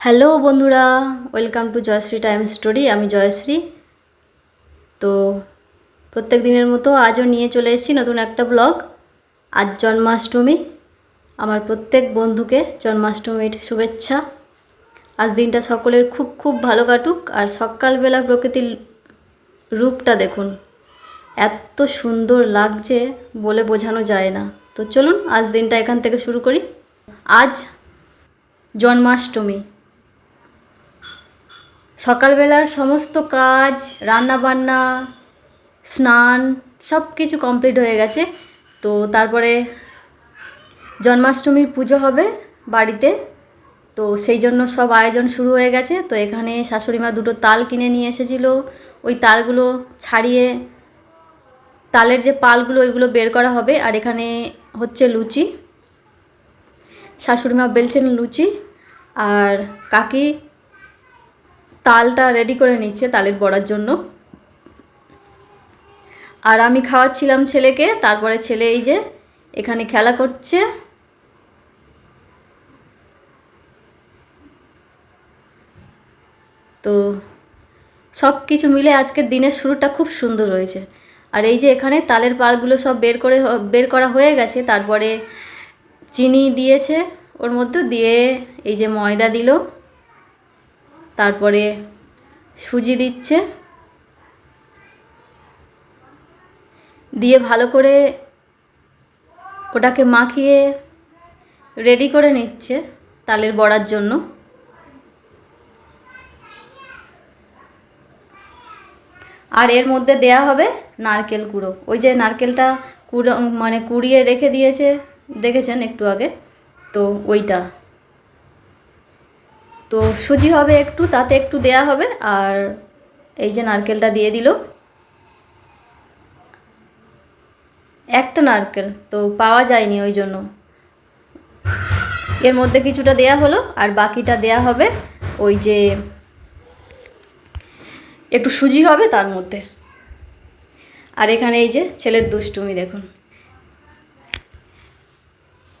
Hello বন্ধুরা, welcome to Joyshree time story, আমি জয়শ্রী। তো প্রত্যেক দিনের মতো আজও নিয়ে চলে এসেছি নতুন একটা ব্লগ। আজ জন্মাষ্টমী, আমার প্রত্যেক বন্ধুকে জন্মাষ্টমীর শুভেচ্ছা। আজ দিনটা সকলের খুব খুব ভালো কাটুক, আর সকালবেলা প্রকৃতির রূপটা দেখুন। এত সুন্দর লাগছে বলে বোঝানো যায় না। তো চলুন, আজ দিনটা এখান থেকে শুরু করি। আজ জন্মাষ্টমী সকালবেলার সমস্ত কাজ রান্না বান্না স্নান সব কিছু কমপ্লিট হয়ে গেছে। তো তারপরে জন্মাষ্টমীর পুজো হবে বাড়িতে। তো সেই জন্য সব আয়োজন শুরু হয়ে গেছে। তো এখানে শাশুড়ি মা দুটো তাল কিনে নিয়ে এসেছিল। ওই তালগুলো ছাড়িয়ে তালের যে পালগুলো, ওইগুলো বের করা হবে। আর এখানে হচ্ছে লুচি। শাশুড়ি মা বেলছেন লুচি। আর কাকি তালটা রেডি করে নিচ্ছে তালের বড়ার জন্য। আর আমি খাওয়াচ্ছিলাম ছেলেকে, তারপরে ছেলে এই যে এখানে খেলা করছে। তো সব কিছু মিলে আজকের দিনের শুরুটা খুব সুন্দর হয়েছে। আর এই যে এখানে তালের পালগুলো সব বের করে বের করা হয়ে গেছে, তারপরে চিনি দিয়েছে, ওর মধ্যে দিয়ে এই যে ময়দা দিল। তারপরে সুজি দিচ্ছে। দিয়ে ভালো করে ওটাকে মাখিয়ে রেডি করে নিচ্ছে তালের বড়ার জন্য। আর এর মধ্যে দেয়া হবে নারকেল কুড়ো। ওই যে নারকেলটা কুড়ো মানে কুড়িয়ে রেখে দিয়েছে, দেখেছেন একটু আগে? তো ওইটা। তো সুজি হবে একটু, তাতে একটু দেয়া হবে, আর এই যে নারকেলটা দিয়ে দিল। একটা নারকেল, তো পাওয়া যায়নি ওই জন্য। এর মধ্যে কিছুটা দেয়া হলো, আর বাকিটা দেয়া হবে ওই যে একটু সুজি হবে তার মধ্যে। আর এখানে এই যে ছেলের দুষ্টুমি, দেখুন।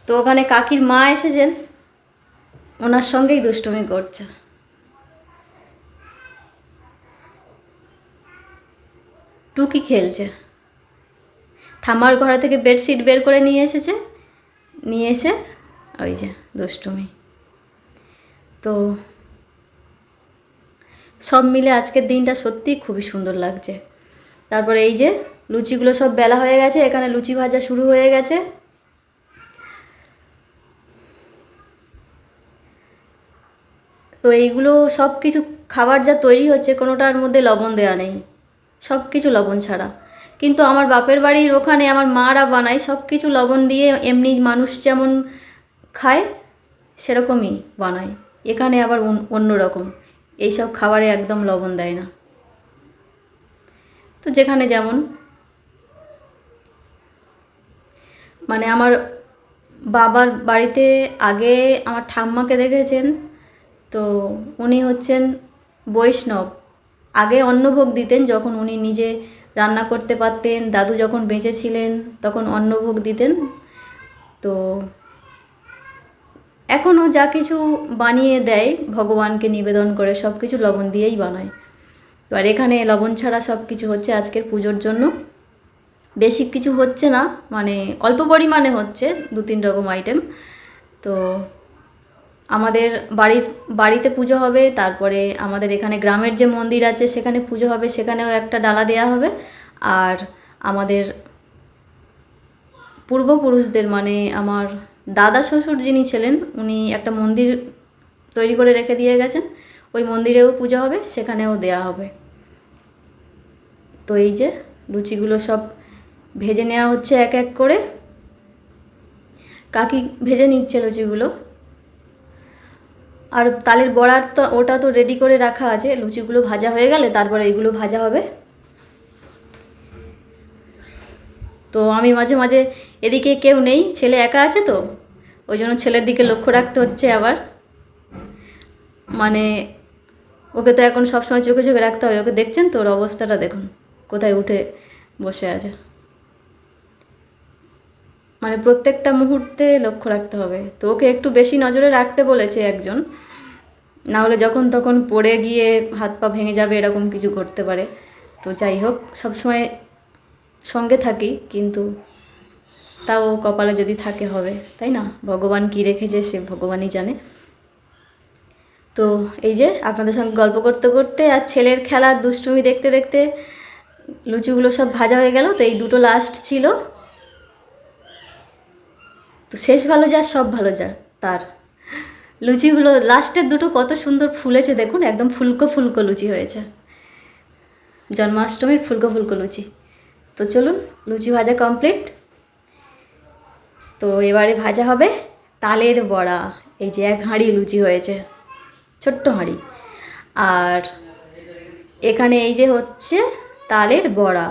তো ওখানে কাকির মা এসেছেন। ওনার সঙ্গেই দুষ্টুমি করছে। টুকি খেলছে। ঠাম্মার ঘর থেকে বেডশিট বের করে নিয়ে এসেছে। নিয়ে এসে ওই যে দুষ্টুমি। তো সব মিলে আজকের দিনটা সত্যিই খুবই সুন্দর লাগছে। তারপরে এই যে লুচিগুলো সব বেলা হয়ে গেছে, এখানে লুচি ভাজা শুরু হয়ে গেছে। তো এইগুলো সব কিছু খাবার যা তৈরি হচ্ছে কোনোটার মধ্যে লবণ দেওয়া নেই। সব কিছু লবণ ছাড়া। কিন্তু আমার বাপের বাড়ির ওখানে আমার মারা বানায় সব কিছু লবণ দিয়ে এমনি মানুষ যেমন খায়, সেরকমই বানায়। এখানে আবার অন্য রকম। এইসব খাবারে একদম লবণ দেয় না। তো যেখানে যেমন। মানে আমার বাবার বাড়িতে আগে আমার ঠাম্মাকে দেখেছেন? তো উনি হচ্ছেন বৈষ্ণব। আগে অন্নভোগ দিতেন যখন উনি নিজে রান্না করতে পারতেন, দাদু যখন বেঁচে ছিলেন তখন অন্নভোগ দিতেন। তো এখনও যা কিছু বানিয়ে দেয়, ভগবানকে নিবেদন করে সব কিছু লবণ দিয়েই বানায়। তো আর এখানে লবণ ছাড়া সব কিছু হচ্ছে আজকের পুজোর জন্য। বেশি কিছু হচ্ছে না মানে অল্প পরিমাণে হচ্ছে দু তিন রকম আইটেম তো আমাদের বাড়ির, বাড়িতে পুজো হবে, তারপরে আমাদের এখানে গ্রামের যে মন্দির আছে সেখানে পুজো হবে, সেখানেও একটা ডালা দেওয়া হবে। আর আমাদের পূর্বপুরুষদের মানে আমার দাদা শ্বশুর যিনি ছিলেন, উনি একটা মন্দির তৈরি করে রেখে দিয়ে গেছেন। ওই মন্দিরেও পুজো হবে, সেখানেও দেয়া হবে। তো এই যে লুচিগুলো সব ভেজে নেওয়া হচ্ছে এক এক করে। কাকি ভেজে নিচ্ছে লুচিগুলো। আর তালের বড়ার তো, ওটা তো রেডি করে রাখা আছে। লুচিগুলো ভাজা হয়ে গেলে তারপরে এইগুলো ভাজা হবে। তো আমি মাঝে মাঝে এদিকে কেউ নেই, ছেলে একা আছে তো? ওই জন্য ছেলের দিকে লক্ষ্য রাখতে হচ্ছে আবার। মানে ওকে তো এখন সবসময় চোখে চোখে রাখতে হবে। ওকে দেখছেন তো ওর অবস্থাটা দেখুন। কোথায় উঠে বসে আছে। মানে প্রত্যেকটা মুহূর্তে লক্ষ্য রাখতে হবে। তো ওকে একটু বেশি নজরে রাখতে বলেছে একজন। না হলে যখন তখন পড়ে গিয়ে হাত পা ভেঙে যাবে, এরকম কিছু করতে পারে। তো যাই হোক, সবসময় সঙ্গে থাকি, কিন্তু তাও কপালে যদি থাকে হবে, তাই না? ভগবান কী রেখেছে সে ভগবানই জানে। তো এই যে আপনাদের সঙ্গে গল্প করতে করতে আর ছেলের খেলার দুষ্টুমি দেখতে দেখতে লুচিগুলো সব ভাজা হয়ে গেল। তো এই দুটো লাস্ট ছিল। তো শেষ ভালো যা, সব ভালো যা, তার। লুচিগুলো, লাস্টের দুটো কত সুন্দর ফুলেছে দেখুন, একদম ফুলকো ফুলকো লুচি হয়েছে। জন্মাষ্টমীর ফুলকো ফুলকো লুচি। তো চলুন, লুচি ভাজা কমপ্লিট তো এবারে ভাজা হবে তালের বড়া, এই যে এক হাঁড়ি লুচি হয়েছে, ছোট্ট হাঁড়ি। আর এখানে এই যে হচ্ছে তালের বড়া।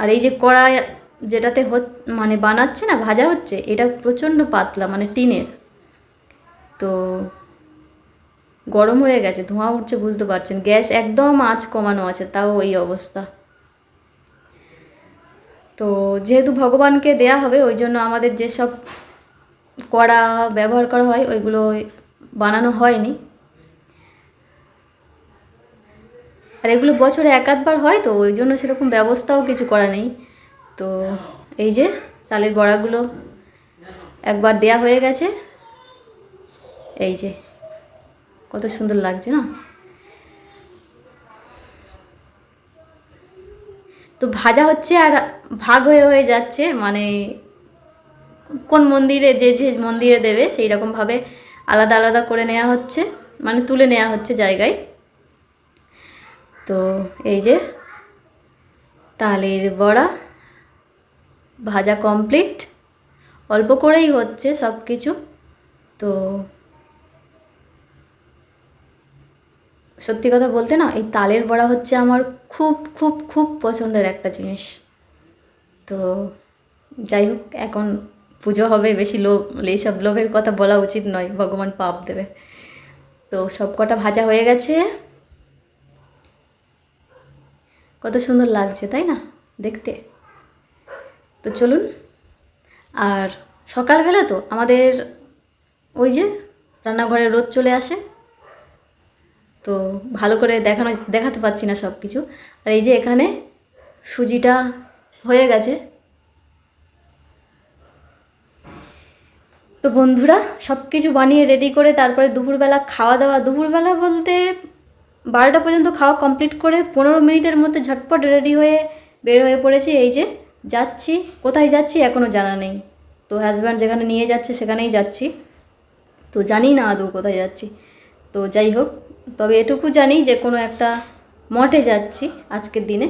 আর এই যে কড়াই যেটাতে মানে বানাচ্ছে না, ভাজা হচ্ছে, এটা প্রচণ্ড পাতলা মানে টিনের। তো গরম হয়ে গেছে, ধোঁয়া উঠছে, বুঝতে পারছেন। গ্যাস একদম আঁচ কমানো আছে, তাও এই অবস্থা। তো যেহেতু ভগবানকে দেয়া হবে, ওই জন্য আমাদের যেসব কড়া ব্যবহার করা হয়, ওইগুলো বানানো হয়নি। আর এগুলো বছরে এক আধবার হয় তো, ওই জন্য সেরকম ব্যবস্থাও কিছু করা নেই। তো এই যে তালের বড়াগুলো একবার দেয়া হয়ে গেছে। এই যে, কত সুন্দর লাগছে না? তো ভাজা হচ্ছে আর ভাগ হয়ে হয়ে যাচ্ছে মানে কোন মন্দিরে যে যে মন্দিরে দেবে সেই রকমভাবে আলাদা আলাদা করে নেওয়া হচ্ছে মানে তুলে নেওয়া হচ্ছে জায়গায়। তো এই যে তালের বড়া ভাজা কমপ্লিট অল্প করেই হচ্ছে সব কিছু তো সত্যি কথা বলতে না, এই তালের বড়া হচ্ছে আমার খুব খুব খুব পছন্দের একটা জিনিস। তো যাই হোক, এখন পুজো হবে, বেশি লোভ, এইসব লোভের কথা বলা উচিত নয়, ভগবান পাপ দেবে। তো সব কটা ভাজা হয়ে গেছে। কত সুন্দর লাগছে, তাই না? দেখতে। তো চলুন। আর সকালবেলা তো আমাদের ওই যে রান্নাঘরে রোদ চলে আসে। তো ভালো করে দেখানো দেখাতে পাচ্ছি না সব কিছু আর এই যে এখানে সুজিটা হয়ে গেছে। তো বন্ধুরা সব কিছু বানিয়ে রেডি করে তারপরে দুপুরবেলা খাওয়া দাওয়া। দুপুরবেলা বলতে বারোটা পর্যন্ত খাওয়া কমপ্লিট করে পনেরো মিনিটের মধ্যে ঝটপট রেডি হয়ে বের হয়ে পড়েছি। এই যে যাচ্ছি, কোথায় যাচ্ছি এখনও জানা নেই। তো হাজব্যান্ড যেখানে নিয়ে যাচ্ছে সেখানেই যাচ্ছি। তো জানি না আদৌ কোথায় যাচ্ছি। তো যাই হোক, তবে এটুকু জানি যে কোনো একটা মঠে যাচ্ছি আজকের দিনে।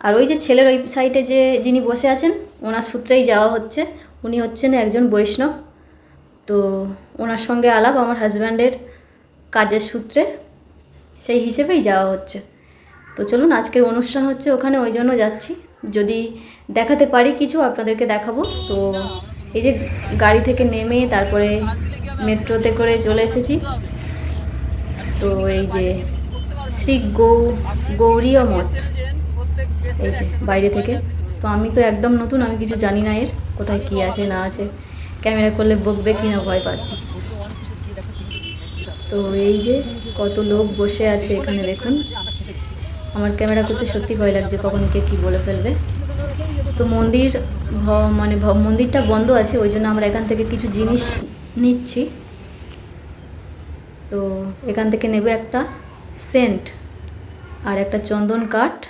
আর ওই যে ছেলের ওই সাইডে যে যিনি বসে আছেন, ওনার সূত্রেই যাওয়া হচ্ছে। উনি হচ্ছেন একজন বৈষ্ণব। তো ওনার সঙ্গে আলাপ আমার হাজব্যান্ডের কাজের সূত্রে সেই হিসেবেই যাওয়া হচ্ছে। তো চলুন, আজকের অনুষ্ঠান হচ্ছে ওখানে, ওই জন্য যাচ্ছি। যদি দেখাতে পারি কিছু, আপনাদেরকে দেখাবো। তো এই যে গাড়ি থেকে নেমে তারপরে মেট্রোতে করে চলে এসেছি। তো এই যে শ্রী গৌ, গৌরীয় মঠ, এই যে বাইরে থেকে। তো আমি তো একদম নতুন, আমি কিছু জানি না এর, কোথায় কি আছে, না আছে। ক্যামেরা করলে বকবে কি না ভয় পাচ্ছি। তো এই যে কত লোক বসে আছে এখানে দেখুন। আমার ক্যামেরা করতে সত্যি ভয় লাগছে কখন কে কী বলে ফেলবে। তো মন্দির ভ- মানে মন্দিরটা বন্ধ আছে, ওই জন্য আমরা এখান থেকে কিছু জিনিস নিচ্ছি। তো এখান থেকে নেব একটা সেন্ট আর একটা চন্দন কাঠ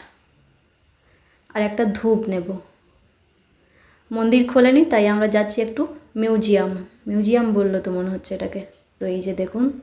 আর একটা ধূপ নেব। মন্দির খোলেনি, তাই আমরা যাচ্ছি একটু মিউজিয়াম। মিউজিয়াম বলল তো মনে হচ্ছে এটাকে। তো এই যে দেখুন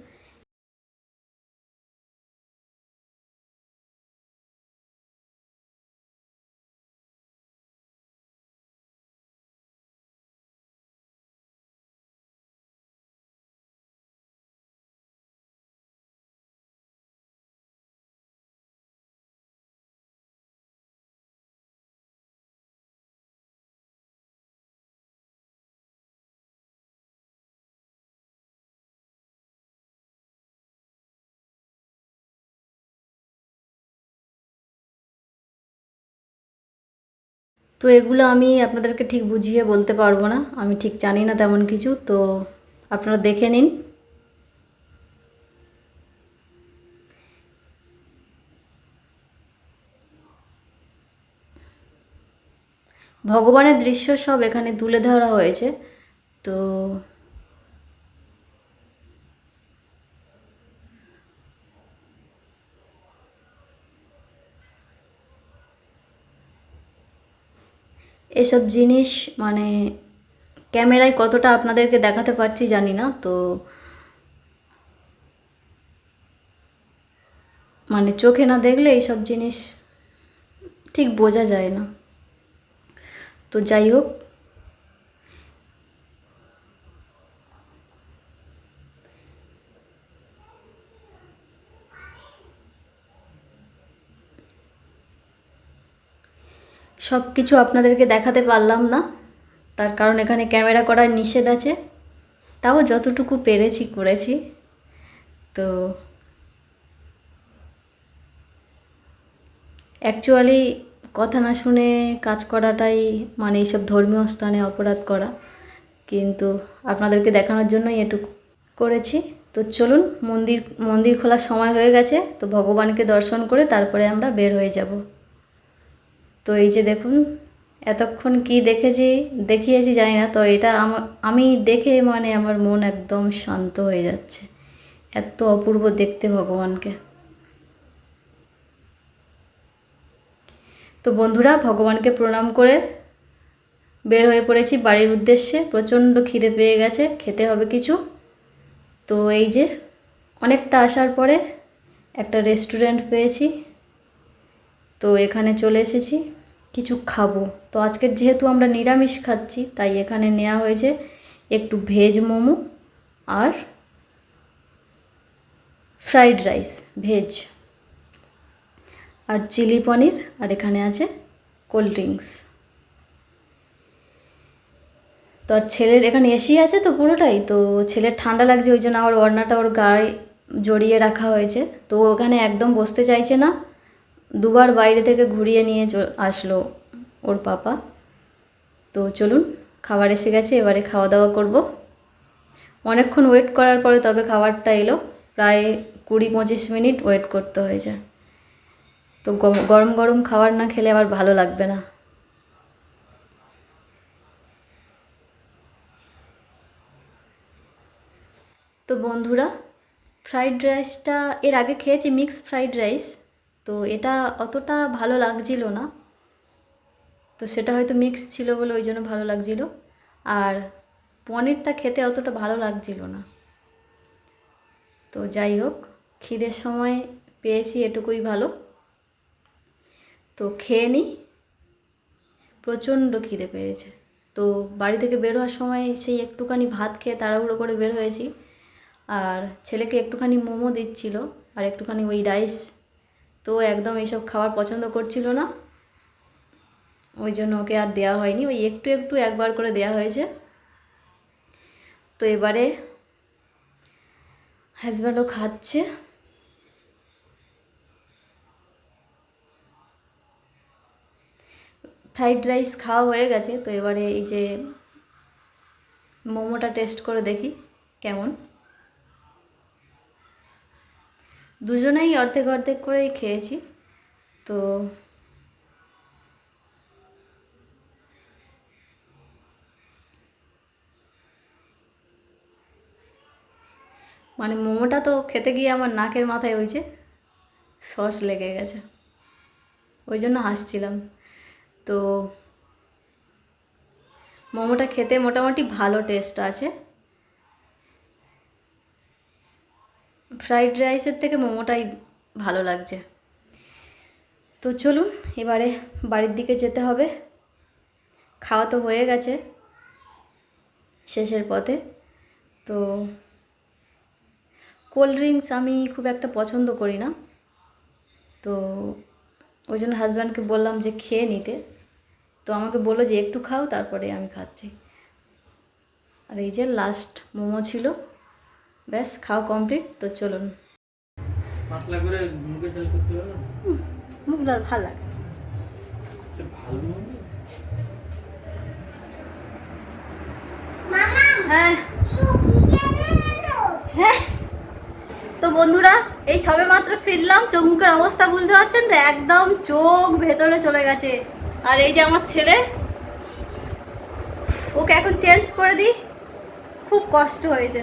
তো এগুলো আমি আপনাদেরকে ঠিক বুঝিয়ে বলতে পারব না। আমি ঠিক জানি না তেমন কিছু, তো আপনারা দেখে নিন। ভগবানের দৃশ্য সব এখানে তুলে ধরা হয়েছে। তো এসব জিনিস মানে ক্যামেরায় কতটা আপনাদেরকে দেখাতে পারছি জানি না, তো মানে চোখে না দেখলে এইসব জিনিস ঠিক বোঝা যায় না। তো যাই হোক সব কিছু আপনাদেরকে দেখাতে পারলাম না। তার কারণ এখানে ক্যামেরা করার নিষেধ আছে। তাও যতটুকু পেরেছি, করেছি। তো অ্যাকচুয়ালি কথা না শুনে কাজ করাটাই মানে এইসব ধর্মীয় স্থানে অপরাধ করা। কিন্তু আপনাদেরকে দেখানোর জন্যই এটুকু করেছি। তো চলুন, মন্দির মন্দির খোলার সময় হয়ে গেছে। তো ভগবানকে দর্শন করে তারপরে আমরা বের হয়ে যাব। তো এই যে দেখুন, এতক্ষণ কি দেখেছি, দেখিয়েছি জানি না, তো এটা আমি দেখে মানে আমার মন একদম শান্ত হয়ে যাচ্ছে। এত অপূর্ব দেখতে ভগবানকে। তো বন্ধুরা, ভগবানকে প্রণাম করে বের হয়ে পড়েছি বাড়ির উদ্দেশ্যে। প্রচণ্ড খিদে পেয়ে গেছে, খেতে হবে কিছু। তো এই যে, অনেকটা আসার পরে একটা রেস্টুরেন্ট পেয়েছি। তো এখানে চলে এসেছি, কিছু খাব। তো আজকের যেহেতু আমরা নিরামিষ খাচ্ছি, তাই এখানে নেওয়া হয়েছে একটু ভেজ মোমো আর ফ্রাইড রাইস, ভেজ। আর চিলি পনির, আর এখানে আছে কোল্ড ড্রিঙ্কস। তো আর ছেলের এখানে এসি আছে তো পুরোটাই, তো ছেলের ঠান্ডা লাগছে ওই জন্য আমার ওড়নাটা ওর গায়ে জড়িয়ে রাখা হয়েছে। তো ওখানে একদম বসতে চাইছে না। দুবার বাইরে থেকে ঘুরিয়ে নিয়ে আসলো ওর পাপা। তো চলুন, খাবার এসে গেছে, এবারে খাওয়া দাওয়া করব। অনেকক্ষণ ওয়েট করার পরে তবে খাবারটা এলো। প্রায় কুড়ি পঁচিশ মিনিট ওয়েট করতে হয়েছে। তো গরম গরম খাবার না খেলে আবার ভালো লাগবে না। তো বন্ধুরা ফ্রাইড রাইসটা এর আগে খেয়েছি মিক্স ফ্রাইড রাইস তো এটা অতটা ভালো লাগছিল না। তো সেটা হয়তো মিক্স ছিল বলে ওই জন্য ভালো লাগছিল। আর পনিরটা খেতে অতটা ভালো লাগছিল না। তো যাই হোক, খিদের সময় পেয়েছি এটুকুই ভালো। তো খেয়ে নিই প্রচণ্ড খিদে পেয়েছে। তো বাড়ি থেকে বের হওয়ার সময় সেই একটুখানি ভাত খেয়ে তাড়াহুড়ো করে বের হয়েছি। আর ছেলেকে একটুখানি মোমো দিচ্ছিল আর একটুখানি ওই রাইস তো একদম এইসব খাবার পছন্দ করছিল না। ওই জন্য ওকে আর দেওয়া হয়নি। ওই একটু একটু একবার করে দেওয়া হয়েছে। তো এবারে হাজব্যান্ডও খাচ্ছে। ফ্রাইড রাইস খাওয়া হয়ে গেছে। তো এবারে এই যে মোমোটা টেস্ট করে দেখি কেমন। দুজনেই অর্ধেক অর্ধেক করেই খেয়েছি, তো মানে মোমোটা তো খেতে গিয়ে আমার নাকের মাথায় হয়েছে সস লেগে গেছে, ওই জন্য হাসছিলাম। তো মোমোটা খেতে মোটামুটি ভালো টেস্ট আছে। ফ্রাইড রাইসের থেকে মোমোটাই ভালো লাগছে। তো চলুন, এবারে বাড়ির দিকে যেতে হবে। খাওয়া তো হয়ে গেছে শেষের পথে। তো কোল্ড ড্রিঙ্কস আমি খুব একটা পছন্দ করি না। তো ওই জন্য হাজব্যান্ডকে বললাম যে খেয়ে নিতে। তো আমাকে বলল যে একটু খাও, তারপরে আমি খাচ্ছি। আর এই যে লাস্ট মোমো ছিল। ব্যাস খাওয়া কমপ্লিট তো চলুন। মুখ ডাল ভালো লাগে। হ্যাঁ। হ্যাঁ। তো বন্ধুরা এই সবে মাত্র ফিরলাম চোখ মুখের অবস্থা বুঝতে পারছেন তো? একদম চোখ ভেতরে চলে গেছে। আর এই যে আমার ছেলে ওকে এখন চেঞ্জ করে দিই। খুব কষ্ট হয়েছে।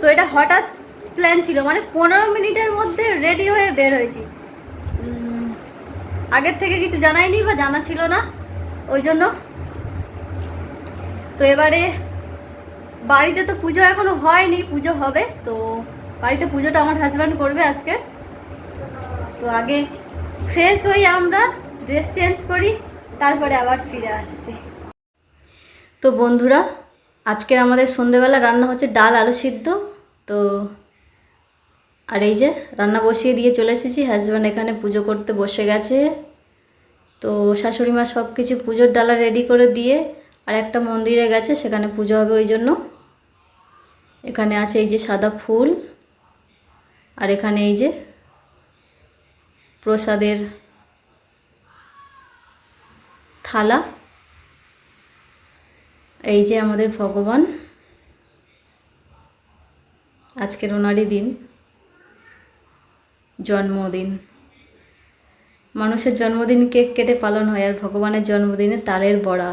তো এটা হঠাৎ প্ল্যান ছিল মানে পনেরো মিনিটের মধ্যে রেডি হয়ে বের হয়েছি। আগের থেকে কিছু জানাইনি বা জানা ছিল না, ওই জন্য। তো এবারে বাড়িতে তো পুজো এখনও হয়নি, পুজো হবে, তো বাড়িতে পুজোটা আমার হাজব্যান্ড করবে আজকে। তো আগে ফ্রেশ হই আমরা ড্রেস চেঞ্জ করি, তারপরে আবার ফিরে আসছি। তো বন্ধুরা, আজকের আমাদের সন্ধেবেলা রান্না হচ্ছে ডাল আলু সিদ্ধ। তো আর এই যে রান্না বসিয়ে দিয়ে চলে এসেছি। হাজব্যান্ড এখানে পুজো করতে বসে গেছে। তো শাশুড়ি মা সব কিছু পুজোর ডালা রেডি করে দিয়ে আর একটা মন্দিরে গেছে, সেখানে পুজো হবে ওই জন্য। এখানে আছে এই যে সাদা ফুল আর এখানে এই যে প্রসাদের থালা। এই যে আমাদের ভগবান। আজকের ওনারই দিন, জন্মদিন। মানুষের জন্মদিন কেক কেটে পালন হয় আর ভগবানের জন্মদিনে তালের বড়া।